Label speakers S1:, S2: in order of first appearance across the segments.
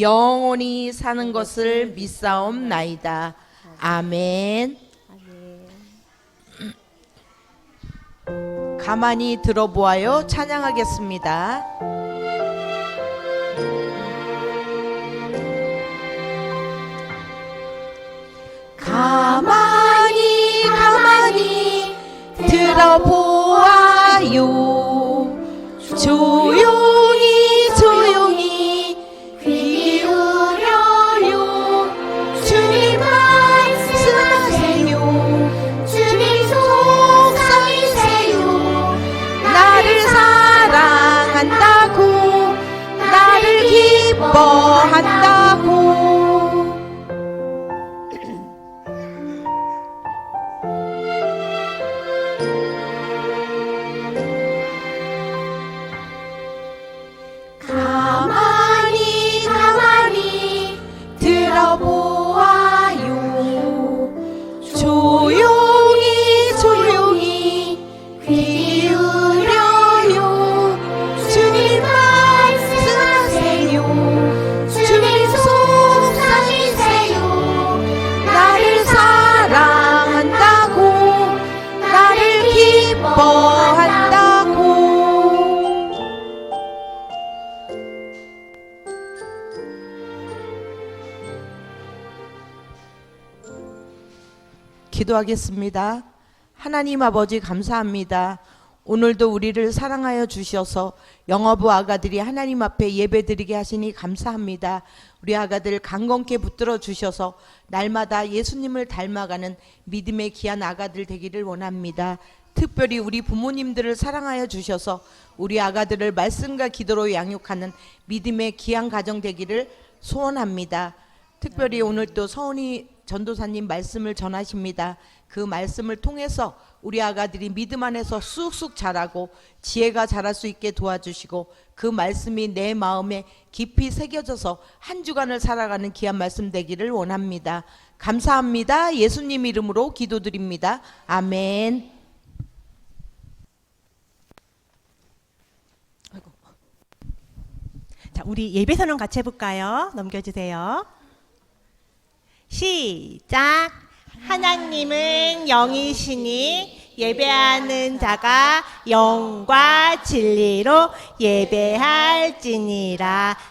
S1: 영원히 사는 것을 믿사옵나이다. 아멘. 가만히 들어보아요. 찬양하겠습니다. 가만히 가만히 들어보아요. 조용히 기도하겠습니다. 하나님 아버지 감사합니다. 오늘도 우리를 사랑하여 주셔서 영어부 아가들이 하나님 앞에 예배드리게 하시니 감사합니다. 우리 아가들 강건케 붙들어 주셔서 날마다 예수님을 닮아가는 믿음의 귀한 아가들 되기를 원합니다. 특별히 우리 부모님들을 사랑하여 주셔서 우리 아가들을 말씀과 기도로 양육하는 믿음의 귀한 가정 되기를 소원합니다. 특별히 오늘 또 서은이 전도사님 말씀을 전하십니다. 그 말씀을 통해서 우리 아가들이 믿음 안에서 쑥쑥 자라고 지혜가 자랄 수 있게 도와주시고 그 말씀이 내 마음에 깊이 새겨져서 한 주간을 살아가는 귀한 말씀 되기를 원합니다. 감사합니다. 예수님 이름으로 기도드립니다. 아멘.
S2: 자, 우리 예배 선언 같이 해볼까요? 넘겨주세요. 시작. 하나님은 영이시니 예배하는 자가 영과 진리로 예배할지니라.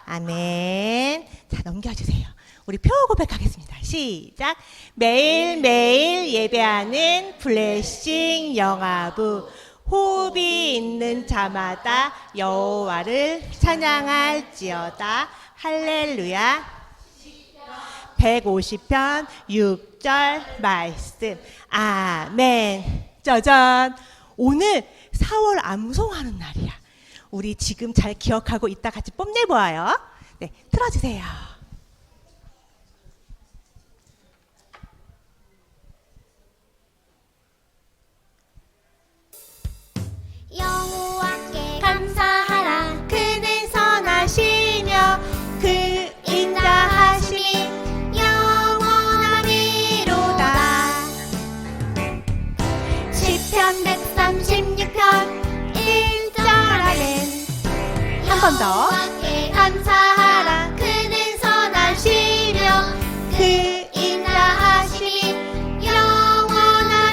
S2: 아멘. 자, 넘겨주세요. 우리 표 고백하겠습니다. 시작. 매일매일 예배하는 블레싱 영화부. 호흡이 있는 자마다 여호와를 찬양할지어다. 할렐루야. 150편 6절 말씀. 아멘. 짜잔. 오늘 4월 암송하는 날이야. 우리 지금 잘 기억하고 이따 같이 뽐내보아요. 네, 틀어주세요.
S3: 여호와께 감사하라
S2: 그는 선하시며 그 번 더.
S3: 감사하라 그는 선하시며
S2: 그
S3: 인자하심이 영원하리로다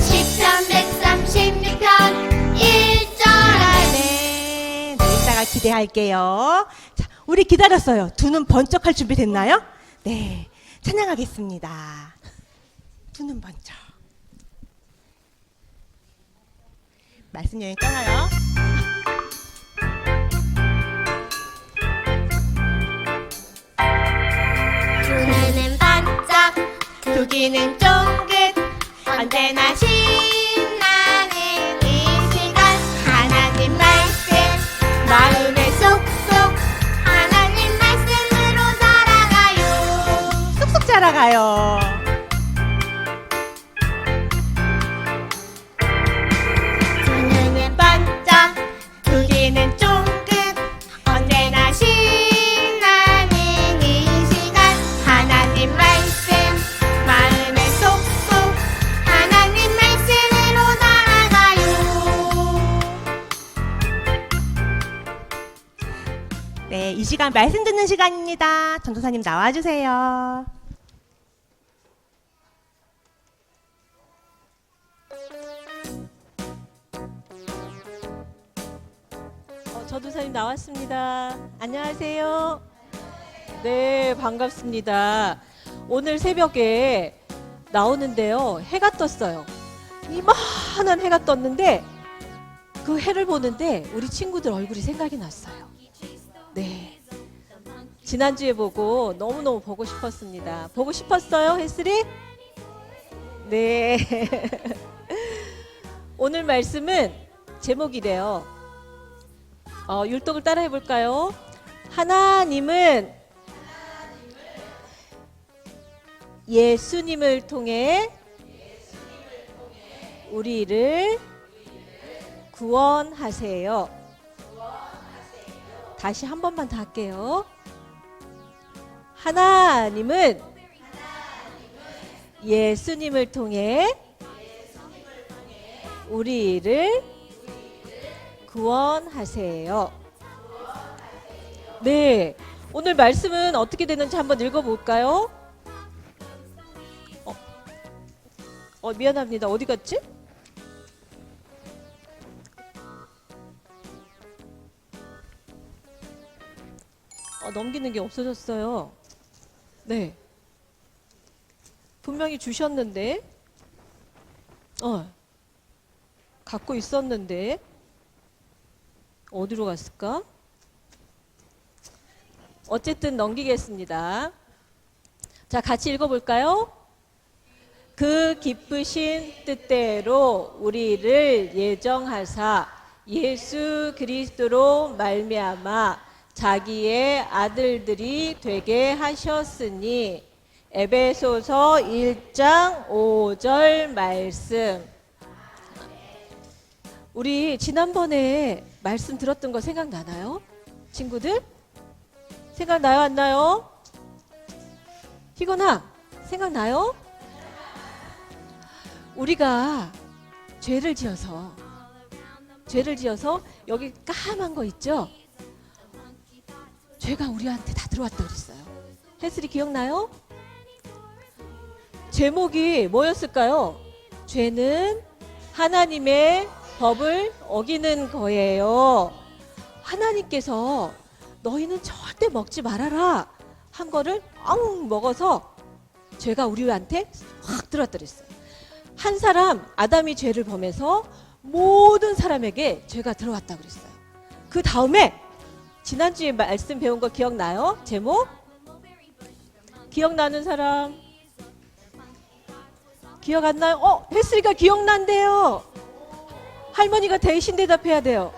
S3: 시편 136편 1절 아멘
S2: 네, 네, 이따가 기대할게요. 자, 우리 기다렸어요. 두 눈 번쩍할 준비 됐나요? 네. 찬양하겠습니다. 두 눈 번쩍. 말씀 여행 떠나요.
S3: 두 눈은 반짝 두 귀는 쫑긋 언제나 신
S2: 시간입니다. 전도사님 나와주세요.
S4: 어, 전도사님 나왔습니다. 안녕하세요. 네, 반갑습니다. 오늘 새벽에 나오는데요. 해가 떴어요. 이만한 해가 떴는데 그 해를 보는데 우리 친구들 얼굴이 생각이 났어요. 네. 지난주에 보고 너무너무 보고 싶었습니다. 보고 싶었어요, 혜슬이? 네. 오늘 말씀은 제목이래요. 어, 율동을 따라 해 볼까요? 하나님은 예수님을 통해 우리를 구원하세요. 다시 한 번만 더 할게요. 하나님은 예수님을 통해 우리를 구원하세요. 네. 오늘 말씀은 어떻게 되는지 한번 읽어볼까요? 어, 어, 미안합니다. 어디 갔지? 어, 넘기는 게 없어졌어요. 네. 분명히 주셨는데, 어, 갖고 있었는데, 어디로 갔을까? 어쨌든 넘기겠습니다. 자, 같이 읽어볼까요? 그 기쁘신 뜻대로 우리를 예정하사 예수 그리스도로 말미암아 자기의 아들들이 되게 하셨으니 에베소서 1장 5절 말씀 우리 지난번에 말씀 들었던 거 생각나나요? 친구들? 생각나요? 안 나요? 희건아, 생각나요? 우리가 죄를 지어서, 죄를 지어서 여기 까만 거 있죠? 죄가 우리한테 다 들어왔다 그랬어요. 혜슬이 기억나요? 제목이 뭐였을까요? 죄는 하나님의 법을 어기는 거예요. 하나님께서 너희는 절대 먹지 말아라 한 거를 엉 먹어서 죄가 우리한테 확 들어왔다 그랬어요. 한 사람 아담이 죄를 범해서 모든 사람에게 죄가 들어왔다 그랬어요. 그 다음에 지난주에 말씀 배운 거 기억나요? 제목? 기억나는 사람? 기억 안 나요? 어, 혜슬이가 기억난대요. 할머니가 대신 대답해야 돼요.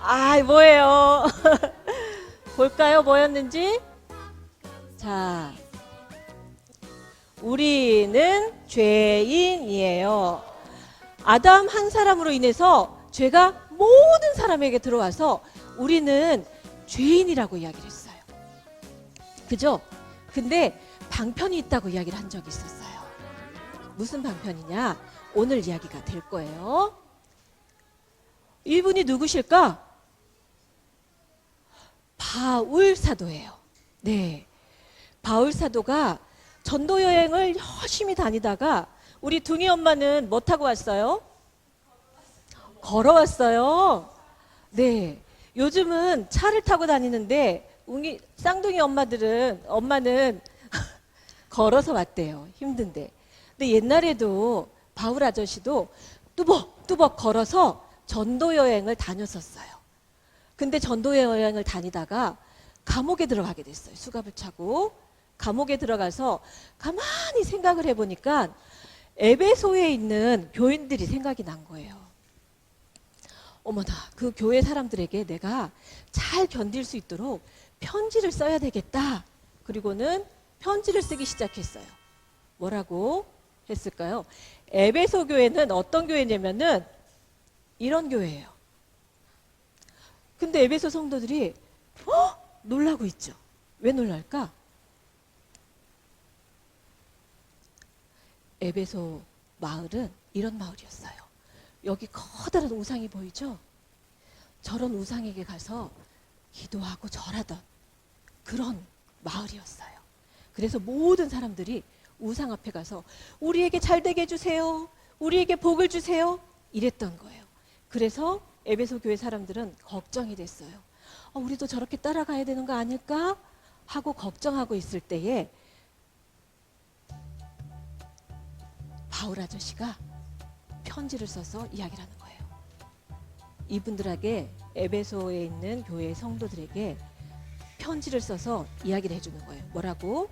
S4: 아, 뭐예요? 볼까요? 뭐였는지? 자, 우리는 죄인이에요. 아담 한 사람으로 인해서 죄가 모든 사람에게 들어와서 우리는 죄인이라고 이야기를 했어요. 그죠? 근데 방편이 있다고 이야기를 한 적이 있었어요. 무슨 방편이냐? 오늘 이야기가 될 거예요. 이분이 누구실까? 바울 사도예요. 네. 바울 사도가 전도 여행을 열심히 다니다가 우리 둥이 엄마는 뭐 타고 왔어요? 걸어왔어요. 네. 요즘은 차를 타고 다니는데 웅이 쌍둥이 엄마들은 엄마는 걸어서 왔대요. 힘든데. 근데 옛날에도 바울 아저씨도 뚜벅뚜벅 걸어서 전도 여행을 다녔었어요. 근데 전도 여행을 다니다가 감옥에 들어가게 됐어요. 수갑을 차고 감옥에 들어가서 가만히 생각을 해보니까 에베소에 있는 교인들이 생각이 난 거예요. 어머나, 그 교회 사람들에게 내가 잘 견딜 수 있도록 편지를 써야 되겠다. 그리고는 편지를 쓰기 시작했어요. 뭐라고 했을까요? 에베소 교회는 어떤 교회냐면은 이런 교회예요. 근데 에베소 성도들이 어? 놀라고 있죠. 왜 놀랄까? 에베소 마을은 이런 마을이었어요. 여기 커다란 우상이 보이죠? 저런 우상에게 가서 기도하고 절하던 그런 마을이었어요. 그래서 모든 사람들이 우상 앞에 가서 우리에게 잘 되게 해주세요. 우리에게 복을 주세요. 이랬던 거예요. 그래서 에베소 교회 사람들은 걱정이 됐어요. 어, 우리도 저렇게 따라가야 되는 거 아닐까? 하고 걱정하고 있을 때에 바울 아저씨가 편지를 써서 이야기를 하는 거예요. 이분들에게 에베소에 있는 교회 성도들에게 편지를 써서 이야기를 해주는 거예요. 뭐라고?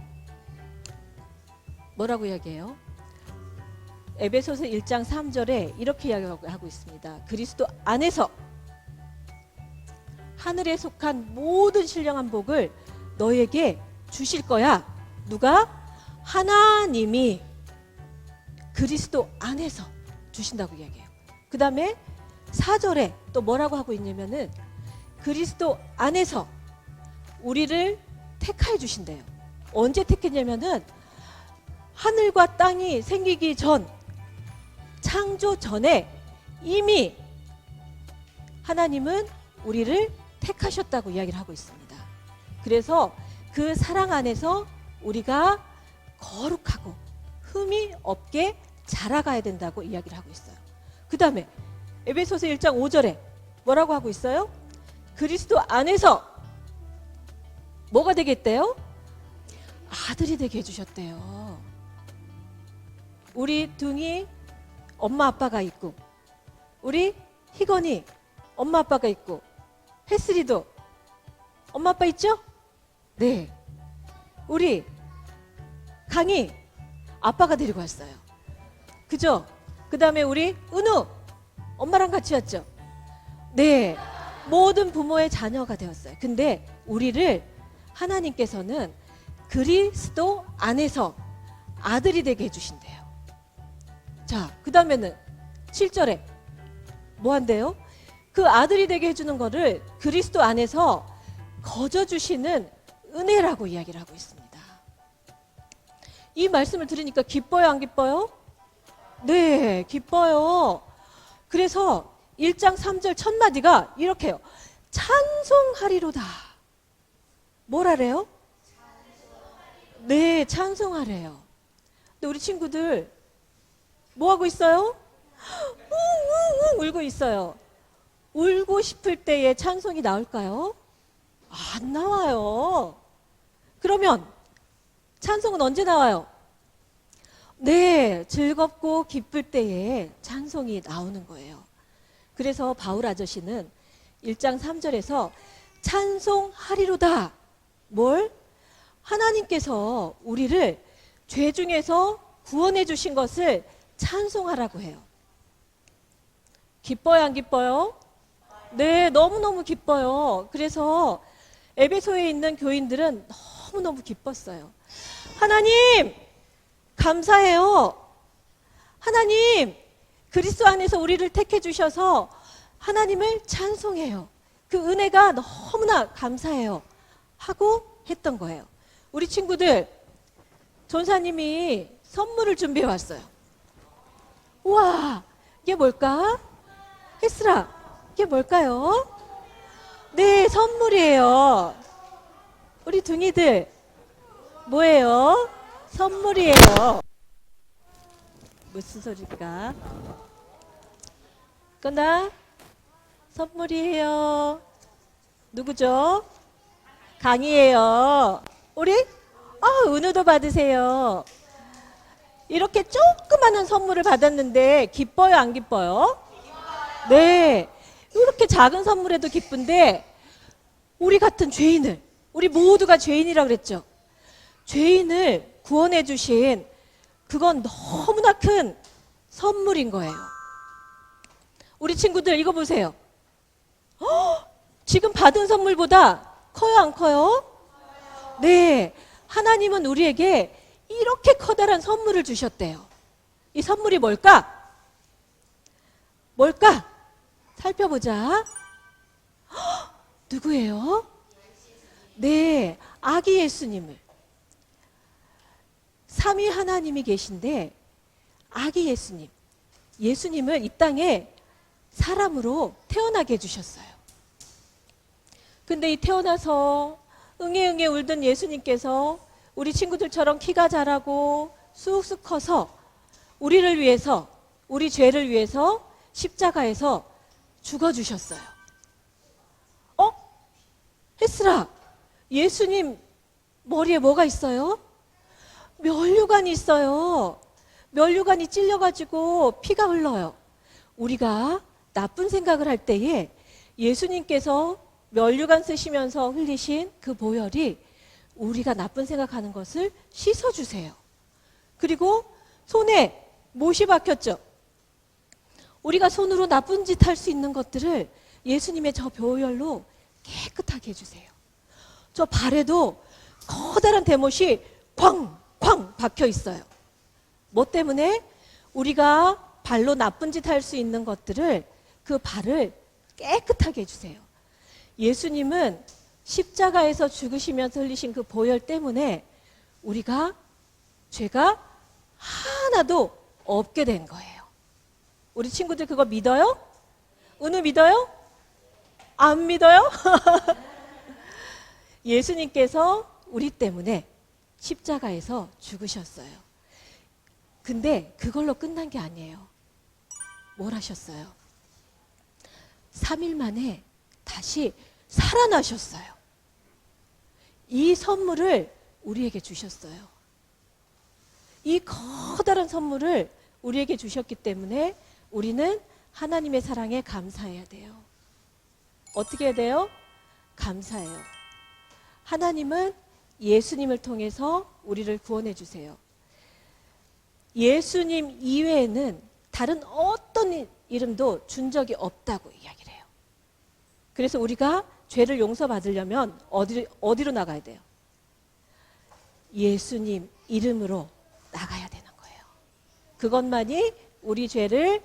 S4: 뭐라고 이야기해요? 에베소서 1장 3절에 이렇게 이야기하고 있습니다. 그리스도 안에서 하늘에 속한 모든 신령한 복을 너에게 주실 거야. 누가? 하나님이 그리스도 안에서 주신다고 이야기해요. 그 다음에 4절에 또 뭐라고 하고 있냐면은 그리스도 안에서 우리를 택하여 주신대요. 언제 택했냐면은 하늘과 땅이 생기기 전 창조 전에 이미 하나님은 우리를 택하셨다고 이야기를 하고 있습니다. 그래서 그 사랑 안에서 우리가 거룩하고 흠이 없게 자라가야 된다고 이야기를 하고 있어요. 그 다음에 에베소서 1장 5절에 뭐라고 하고 있어요? 그리스도 안에서 뭐가 되겠대요? 아들이 되게 해주셨대요. 우리 둥이 엄마 아빠가 있고 우리 희건이 엄마 아빠가 있고 혜슬이도 엄마 아빠 있죠? 네. 우리 강이 아빠가 데리고 왔어요. 그죠? 그 다음에 우리 은우 엄마랑 같이 왔죠? 네. 모든 부모의 자녀가 되었어요. 근데 우리를 하나님께서는 그리스도 안에서 아들이 되게 해주신대요. 자, 그 다음에는 7절에 뭐 한대요? 그 아들이 되게 해주는 거를 그리스도 안에서 거저주시는 은혜라고 이야기를 하고 있습니다. 이 말씀을 들으니까 기뻐요, 안 기뻐요? 네, 기뻐요. 그래서 1장 3절 첫 마디가 이렇게요. 찬송하리로다. 뭐라래요? 네, 찬송하래요. 근데 우리 친구들 뭐 하고 있어요? 웅웅웅 울고 있어요. 울고 싶을 때에 찬송이 나올까요? 안 나와요. 그러면 찬송은 언제 나와요? 네, 즐겁고 기쁠 때에 찬송이 나오는 거예요. 그래서 바울 아저씨는 1장 3절에서 찬송하리로다. 뭘? 하나님께서 우리를 죄 중에서 구원해 주신 것을 찬송하라고 해요. 기뻐요, 안 기뻐요? 네, 너무너무 기뻐요. 그래서 에베소에 있는 교인들은 너무너무 기뻤어요. 하나님, 감사해요. 하나님, 그리스도 안에서 우리를 택해 주셔서 하나님을 찬송해요. 그 은혜가 너무나 감사해요. 하고 했던 거예요. 우리 친구들, 전사님이 선물을 준비해 왔어요. 우와, 이게 뭘까? 혜슬아, 이게 뭘까요? 네, 선물이에요. 우리 둥이들, 뭐예요? 선물이에요. 무슨 소리가? 끝나? 선물이에요. 누구죠? 강이에요. 우리? 아, 은우도 받으세요. 이렇게 조그마한 선물을 받았는데 기뻐요, 안 기뻐요? 네. 이렇게 작은 선물에도 기쁜데 우리 같은 죄인을 우리 모두가 죄인이라 그랬죠. 죄인을 구원해 주신 그건 너무나 큰 선물인 거예요. 우리 친구들 이거 보세요. 헉, 지금 받은 선물보다 커요, 안 커요? 네. 하나님은 우리에게 이렇게 커다란 선물을 주셨대요. 이 선물이 뭘까? 뭘까? 살펴보자. 헉, 누구예요? 네, 아기 예수님을. 삼위 하나님이 계신데 아기 예수님, 예수님을 이 땅에 사람으로 태어나게 해주셨어요. 근데 이 태어나서 응애응애 울던 예수님께서 우리 친구들처럼 키가 자라고 쑥쑥 커서 우리를 위해서, 우리 죄를 위해서 십자가에서 죽어주셨어요. 어? 혜슬아, 예수님 머리에 뭐가 있어요? 면류관이 있어요. 면류관이 찔려가지고 피가 흘러요. 우리가 나쁜 생각을 할 때에 예수님께서 면류관 쓰시면서 흘리신 그 보혈이 우리가 나쁜 생각하는 것을 씻어주세요. 그리고 손에 못이 박혔죠. 우리가 손으로 나쁜 짓 할 수 있는 것들을 예수님의 저 보혈로 깨끗하게 해주세요. 저 발에도 커다란 대못이 쾅 쾅 박혀 있어요. 뭐 때문에 우리가 발로 나쁜 짓 할 수 있는 것들을 그 발을 깨끗하게 해주세요. 예수님은 십자가에서 죽으시면서 흘리신 그 보혈 때문에 우리가 죄가 하나도 없게 된 거예요. 우리 친구들 그거 믿어요? 은우 믿어요? 안 믿어요? 예수님께서 우리 때문에 십자가에서 죽으셨어요. 근데 그걸로 끝난 게 아니에요. 뭘 하셨어요? 3일 만에 다시 살아나셨어요. 이 선물을 우리에게 주셨어요. 이 커다란 선물을 우리에게 주셨기 때문에 우리는 하나님의 사랑에 감사해야 돼요. 어떻게 해야 돼요? 감사해요. 하나님은 예수님을 통해서 우리를 구원해 주세요. 예수님 이외에는 다른 어떤 이름도 준 적이 없다고 이야기를 해요. 그래서 우리가 죄를 용서받으려면 어디, 어디로 나가야 돼요? 예수님 이름으로 나가야 되는 거예요. 그것만이 우리 죄를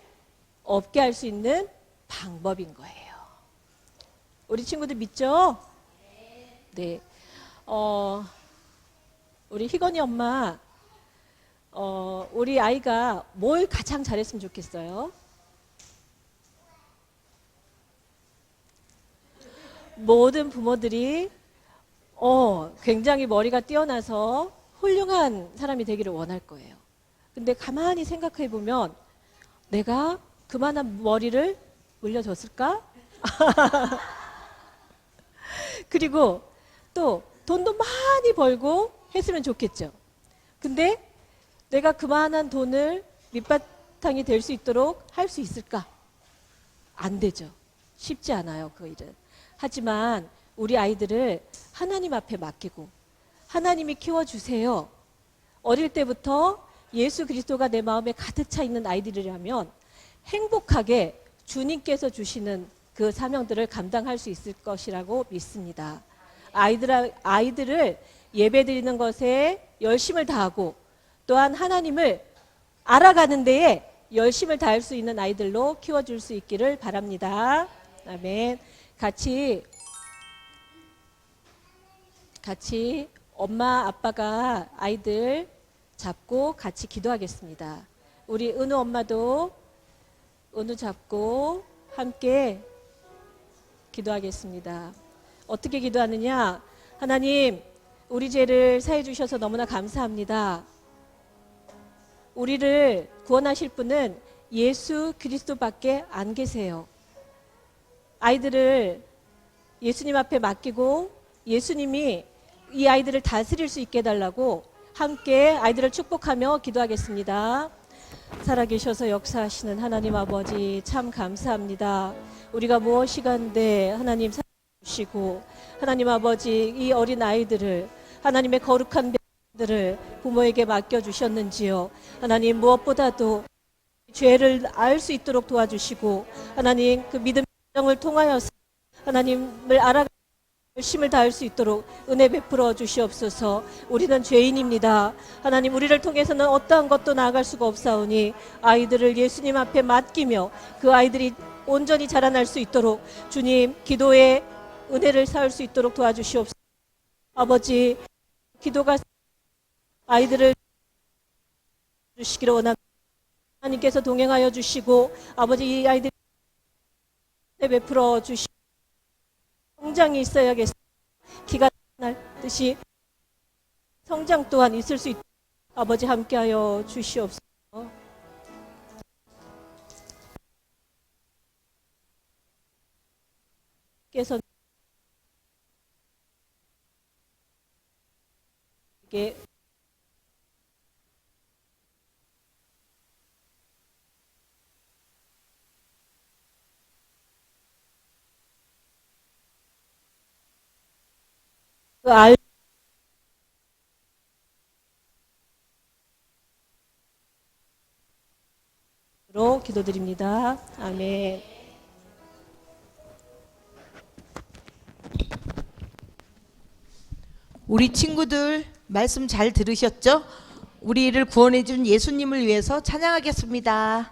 S4: 없게 할 수 있는 방법인 거예요. 우리 친구들 믿죠? 네. 어, 우리 희건이 엄마, 어, 우리 아이가 뭘 가장 잘했으면 좋겠어요? 모든 부모들이 어, 굉장히 머리가 뛰어나서 훌륭한 사람이 되기를 원할 거예요. 근데 가만히 생각해 보면 내가 그만한 머리를 물려줬을까? 그리고 또 돈도 많이 벌고 했으면 좋겠죠. 근데 내가 그만한 돈을 밑바탕이 될 수 있도록 할 수 있을까? 안 되죠. 쉽지 않아요, 그 일은. 하지만 우리 아이들을 하나님 앞에 맡기고 하나님이 키워주세요. 어릴 때부터 예수 그리스도가 내 마음에 가득 차 있는 아이들이라면 행복하게 주님께서 주시는 그 사명들을 감당할 수 있을 것이라고 믿습니다. 아이들, 아이들을 예배 드리는 것에 열심을 다하고 또한 하나님을 알아가는 데에 열심을 다할 수 있는 아이들로 키워줄 수 있기를 바랍니다. 아멘. 같이 같이 엄마 아빠가 아이들 잡고 같이 기도하겠습니다. 우리 은우 엄마도 은우 잡고 함께 기도하겠습니다. 어떻게 기도하느냐? 하나님, 우리 죄를 사해 주셔서 너무나 감사합니다. 우리를 구원하실 분은 예수 그리스도밖에 안 계세요. 아이들을 예수님 앞에 맡기고 예수님이 이 아이들을 다스릴 수 있게 해달라고 함께 아이들을 축복하며 기도하겠습니다. 살아계셔서 역사하시는 하나님 아버지 참 감사합니다. 우리가 무엇이간데 하나님 주시고 하나님 아버지 이 어린 아이들을 하나님의 거룩한 들을 부모에게 맡겨 주셨는지요. 하나님 무엇보다도 죄를 알 수 있도록 도와주시고 하나님 그 믿음의 을 통하여서 하나님을 알아 열심을 다할 수 있도록 은혜 베풀어 주시옵소서. 우리는 죄인입니다. 하나님 우리를 통해서는 어떠한 것도 나아갈 수가 없사오니 아이들을 예수님 앞에 맡기며 그 아이들이 온전히 자라날 수 있도록 주님 기도의 은혜를 쌓을 수 있도록 도와주시옵소서. 아버지 기도가 아이들을 주시기를 원합니다. 하나님께서 동행하여 주시고 아버지 이 아이들 베풀어 주시 성장이 있어야겠습니다. 기가 날 듯이 성장 또한 있을 수 있도록 아버지 함께하여 주시옵소서. 께서 이게 그 알, 로 기도드립니다. 아멘.
S1: 우리 친구들 말씀 잘 들으셨죠? 우리를 구원해 준 예수님을 위해서 찬양하겠습니다.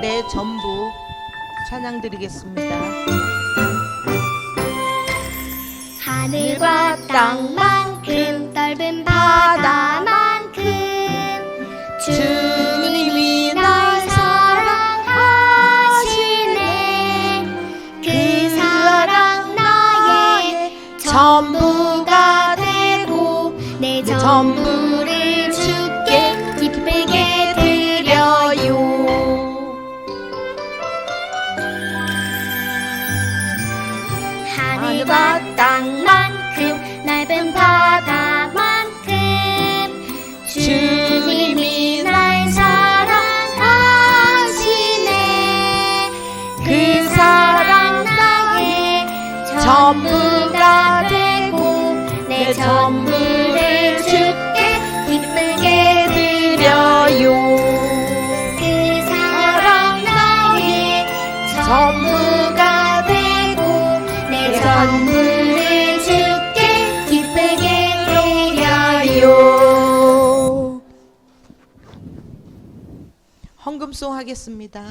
S1: 내 전부 찬양 드리겠습니다.
S3: 하늘과 땅만큼 넓은 바다만큼 주 전부가 되고 내 전부를 주께 기쁘게 드려요. 하늘과 땅 기쁘게. 드려요. 그 사랑 나의 전부가 되고 내 전부를 주께 기쁘게 드려요.
S1: 헌금송 하겠습니다.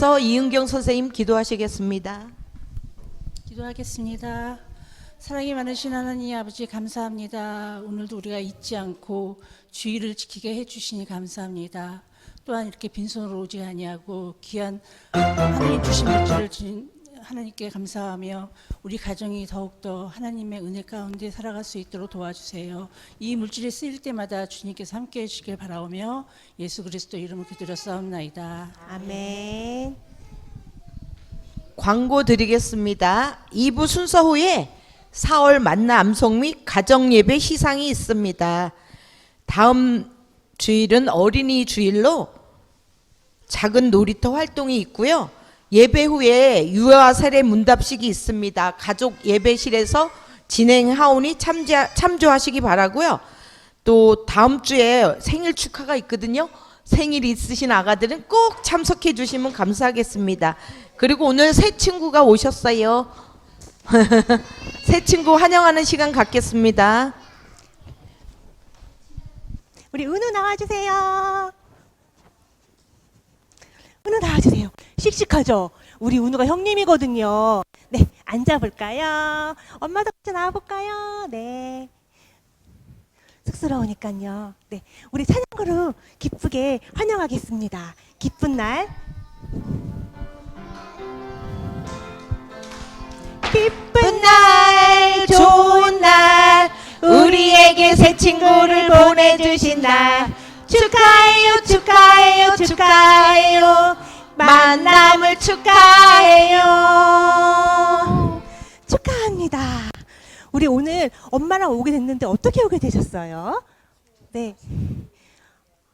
S1: 위해서 이은경 선생님 기도하시겠습니다.
S4: 기도
S5: 기도하겠습니다. 사랑이 많으신 하나님 아버지 감사합니다. 오늘도 우리가 잊지 않고 주의를 지키게 해주시니 감사합니다. 또한 이렇게 빈손으로 오지 아니하고 귀한 하나님 주신 물질을 하나님께 감사하며 우리 가정이 더욱더 하나님의 은혜 가운데 살아갈 수 있도록 도와주세요. 이 물질이 쓰일 때마다 주님께서 함께해 주시길 바라오며 예수 그리스도 이름을 기도렸사옵나이다.
S2: 아멘.
S1: 광고 드리겠습니다. 2부 순서 후에 4월 만나 암송 및 가정 예배 시상이 있습니다. 다음 주일은 어린이 주일로 작은 놀이터 활동이 있고요. 예배 후에 유아 세례 문답식이 있습니다. 가족 예배실에서 진행하오니 참조, 참조하시기 바라고요. 또 다음 주에 생일 축하가 있거든요. 생일 있으신 아가들은 꼭 참석해 주시면 감사하겠습니다. 그리고 오늘 새 친구가 오셨어요. 새 친구 환영하는 시간 갖겠습니다.
S2: 우리 은우 나와주세요. 은우 나와주세요. 씩씩하죠? 우리 은우가 형님이거든요. 네, 앉아볼까요? 엄마도 같이 나와볼까요? 네. 쑥스러우니까요. 네, 우리 찬양으로 기쁘게 환영하겠습니다. 기쁜 날. 기쁜 날, 좋은 날, 우리에게 새 친구를 보내주신 날. 축하해요, 축하해요, 축하해요. 만남을 축하해요. 축하합니다. 우리 오늘 엄마랑 오게 됐는데 어떻게 오게 되셨어요? 네.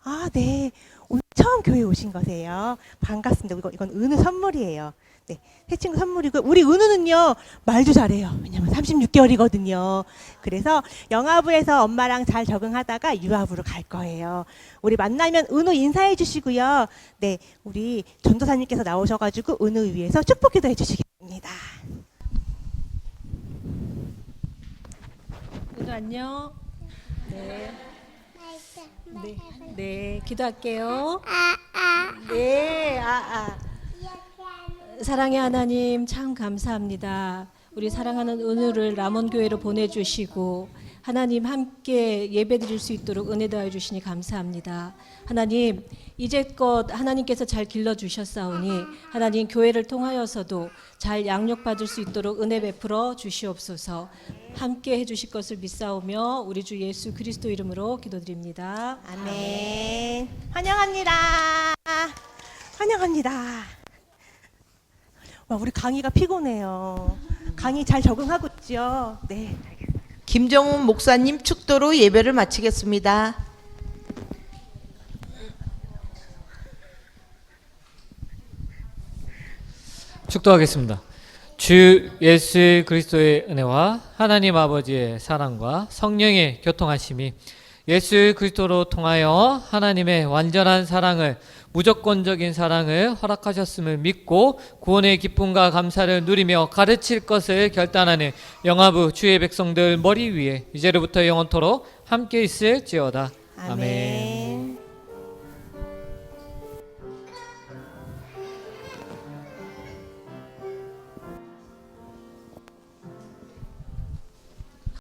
S2: 아, 네. 오늘 처음 교회 오신 거세요. 반갑습니다. 이건, 이건 은우 선물이에요. 네. 새 친구 선물이고, 우리 은우는요, 말도 잘해요. 왜냐면 36개월이거든요. 그래서 영아부에서 엄마랑 잘 적응하다가 유아부로 갈 거예요. 우리 만나면 은우 인사해 주시고요. 네. 우리 전도사님께서 나오셔가지고 은우 위해서 축복 기도 해 주시겠습니다.
S4: 모두 안녕. 네. 네. 네, 기도할게요. 네, 아, 아. 사랑의 하나님 참 감사합니다. 우리 사랑하는 은우를 남원교회로 보내주시고 하나님 함께 예배드릴 수 있도록 은혜 더해 주시니 감사합니다. 하나님 이제껏 하나님께서 잘 길러 주셨사오니 하나님 교회를 통하여서도 잘 양육받을 수 있도록 은혜 베풀어 주시옵소서. 함께 해 주실 것을 믿사오며 우리 주 예수 그리스도 이름으로 기도드립니다.
S2: 아멘. 환영합니다. 환영합니다. 와, 우리 강희가 피곤해요. 강희 잘 적응하고 있죠? 네.
S1: 김정훈 목사님 축도로 예배를 마치겠습니다.
S6: 축도하겠습니다. 주 예수 그리스도의 은혜와 하나님 아버지의 사랑과 성령의 교통하심이 예수 그리스도로 통하여 하나님의 완전한 사랑을 무조건적인 사랑을 허락하셨음을 믿고 구원의 기쁨과 감사를 누리며 가르칠 것을 결단하는 영화부 주의 백성들 머리 위에 이제로부터 영원토록 함께 있을지어다. 아멘.
S2: 아멘.